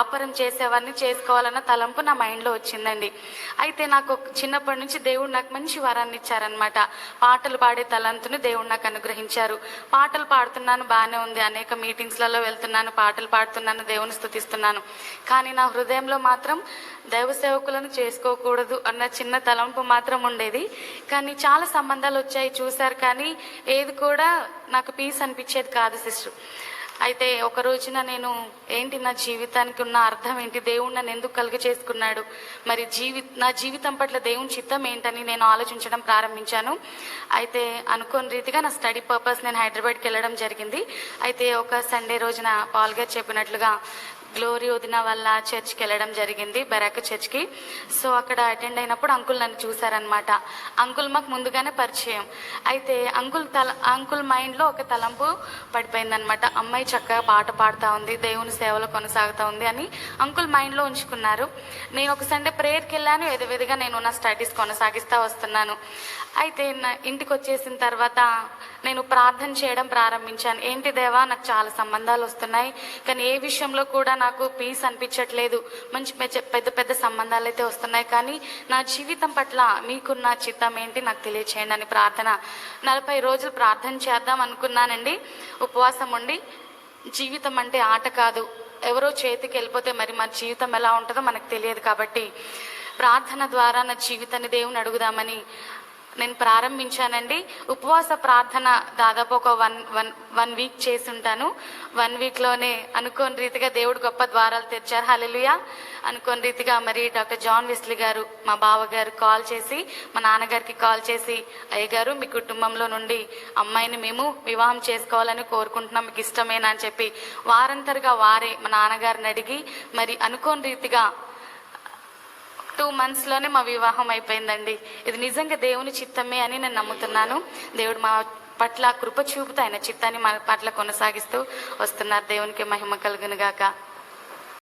వ్యాపారం చేసేవారిని చేసుకోవాలన్న తలంపు నా మైండ్లో వచ్చిందండి. అయితే నాకు చిన్నప్పటి నుంచి దేవుడు నాకు మంచి వరాన్ని ఇచ్చారనమాట పాటలు పాడే తలంతుని దేవుడు నాకు అనుగ్రహించారు. పాటలు పాడుతున్నాను బాగానే ఉంది. అనేక మీటింగ్స్లలో వెళ్తున్నాను పాటలు పాడుతున్నాను దేవుని స్థుతిస్తున్నాను. కానీ నా హృదయంలో మాత్రం దైవ సేవకులను చేసుకోకూడదు అన్న చిన్న తలంపు మాత్రం ఉండేది. కానీ చాలా సంబంధాలు వచ్చాయి చూశారు కానీ ఏది కూడా నాకు పీస్ అనిపించేది కాదు సిస్టర్ అయితే ఒక రోజున నేను ఏంటి నా జీవితానికి ఉన్న అర్థం ఏంటి? దేవుడు నన్ను ఎందుకు కలుగ చేసుకున్నాడు? మరి జీవి నా జీవితం పట్ల దేవుని చిత్తం ఏంటని నేను ఆలోచించడం ప్రారంభించాను. అయితే అనుకోని రీతిగా నా స్టడీ పర్పస్ నేను హైదరాబాద్కి వెళ్ళడం జరిగింది. అయితే ఒక సండే రోజున పాల్ గారు చెప్పినట్లుగా గ్లోరీ వదిన వల్ల చర్చ్కి వెళ్ళడం జరిగింది బెరాక చర్చ్కి సో అక్కడ అటెండ్ అయినప్పుడు అంకుల్ నన్ను చూశారనమాట అంకుల్ మాకు ముందుగానే పరిచయం. అయితే అంకుల్ తల అంకుల్ మైండ్లో ఒక తలంపు పడిపోయిందనమాట అమ్మాయి చక్కగా పాట పాడుతూ ఉంది దేవుని సేవలో కొనసాగుతూ ఉంది అని అంకుల్ మైండ్లో ఉంచుకున్నారు. నేను ఒక సండే ప్రేయర్కి వెళ్ళాను ఎదువెదుగా నేను నా స్టడీస్ కొనసాగిస్తూ వస్తున్నాను. అయితే నా ఇంటికి వచ్చేసిన తర్వాత నేను ప్రార్థన చేయడం ప్రారంభించాను. ఏంటి దేవా నాకు చాలా సంబంధాలు వస్తున్నాయి. కానీ ఏ విషయంలో కూడా నాకు పీస్ అనిపించట్లేదు. మంచి పెద్ద పెద్ద సంబంధాలు అయితే వస్తున్నాయి కానీ నా జీవితం పట్ల మీకున్న చిత్తం ఏంటి నాకు తెలియచేయండి అని ప్రార్థన. నలభై రోజులు ప్రార్థన చేద్దాం అనుకున్నానండి. ఉపవాసం ఉండి జీవితం అంటే ఆట కాదు. ఎవరో చేతికి వెళ్ళిపోతే మరి మా జీవితం ఎలా ఉంటుందో మనకు తెలియదు కాబట్టి ప్రార్థన ద్వారా నా జీవితాన్ని దేవుని అడుగుదామని నేను ప్రారంభించానండి. ఉపవాస ప్రార్థన దాదాపు ఒక వన్ వన్ వన్ వీక్ చేసి ఉంటాను వన్ వీక్లోనే అనుకోని రీతిగా దేవుడు గొప్ప ద్వారాలు తెచ్చారు హల్లెలూయా. అనుకోని రీతిగా మరి డాక్టర్ జాన్ విస్లీ గారు మా బావ గారు కాల్ చేసి మా నాన్నగారికి కాల్ చేసి అయ్యగారు మీ కుటుంబంలో నుండి అమ్మాయిని మేము వివాహం చేసుకోవాలని కోరుకుంటున్నాం. మీకు ఇష్టమేనా? అని చెప్పి వారంతరుగా వారే మా నాన్నగారిని అడిగి మరి అనుకోని రీతిగా మంత్స్లోనే మా వివాహం అయిపోయిందండి. ఇది నిజంగా దేవుని చిత్తమే అని నేను నమ్ముతున్నాను. దేవుడు మా పట్ల కృప చూపుతూ ఆయన చిత్తాన్ని మా పట్ల కొనసాగిస్తూ వస్తున్నారు. దేవునికి మహిమ కలుగునుగాక